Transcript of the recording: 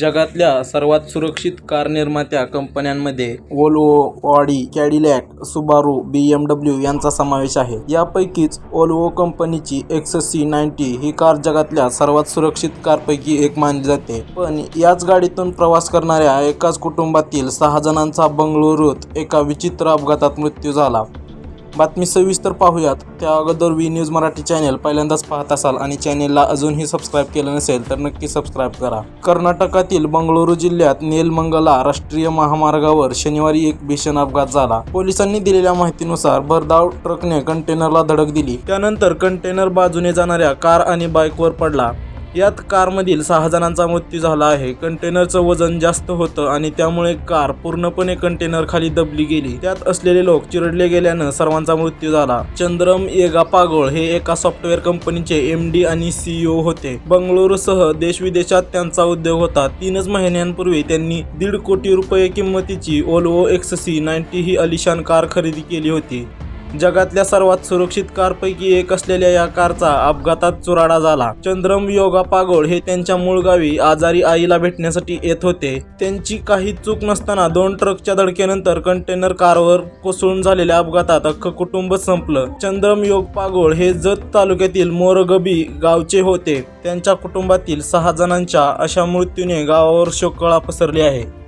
जगातल्या सर्वात सुरक्षित कार निर्मात्या कंपन्यांमध्ये Volvo Audi Cadillac Subaru B M W यांचा समावेश आहे. यापैकीच वोल्वो कंपनीची एक्स सी नाईन्टी ही कार जगातल्या सर्वात सुरक्षित कारपैकी एक मानली जाते. पण याच गाडीतून प्रवास करणाऱ्या एकाच कुटुंबातील सहा जणांचा बंगळुरूत एका विचित्र अपघातात मृत्यू झाला. बातमी सविस्तर पाहूयात. त्या अगोदर वी न्यूज मराठी चॅनेल पहिल्यांदाच पाहत असाल आणि चॅनेलला अजूनही सबस्क्राईब केलं नसेल तर नक्की सबस्क्राईब करा. कर्नाटकातील बंगळुरू जिल्ह्यात नेलमंगला राष्ट्रीय महामार्गावर शनिवारी एक भीषण अपघात झाला. पोलिसांनी दिलेल्या माहितीनुसार भरधाव ट्रकने कंटेनरला धडक दिली. त्यानंतर कंटेनर बाजूने जाणाऱ्या कार आणि बाईकवर पडला. यात कारमधील सहा जणांचा मृत्यू झाला आहे. कंटेनरचं वजन जास्त होतं आणि त्यामुळे कार पूर्णपणे कंटेनर खाली दबली गेली. त्यात असलेले लोक चिरडले गेल्यानं सर्वांचा मृत्यू झाला. चंद्रम येगा पागोळ हे एका सॉफ्टवेअर कंपनीचे एम डी आणि सीईओ होते. बंगळुरूसह देशविदेशात त्यांचा उद्योग होता. तीनच महिन्यांपूर्वी त्यांनी दीड कोटी रुपये किंमतीची ओल्वो एक्स सी नाईन्टी ही अलिशान कार खरेदी केली होती. जगातल्या सर्वात सुरक्षित कारपैकी एक असलेल्या या कारचा अपघातात चुराडा झाला. चंद्रम योगा पागोळ हे त्यांच्या मूळ गावी आजारी आईला भेटण्यासाठी येत होते. त्यांची काही चूक नसताना दोन ट्रकच्या धडकेनंतर कंटेनर कारवर कोसळून झालेल्या अपघातात अख्ख कुटुंब संपलं. चंद्रम योग पागोळ हे जत तालुक्यातील मोरगबी गावचे होते. त्यांच्या कुटुंबातील सहा जणांच्या अशा मृत्यूने गावावर शोककळा पसरली आहे.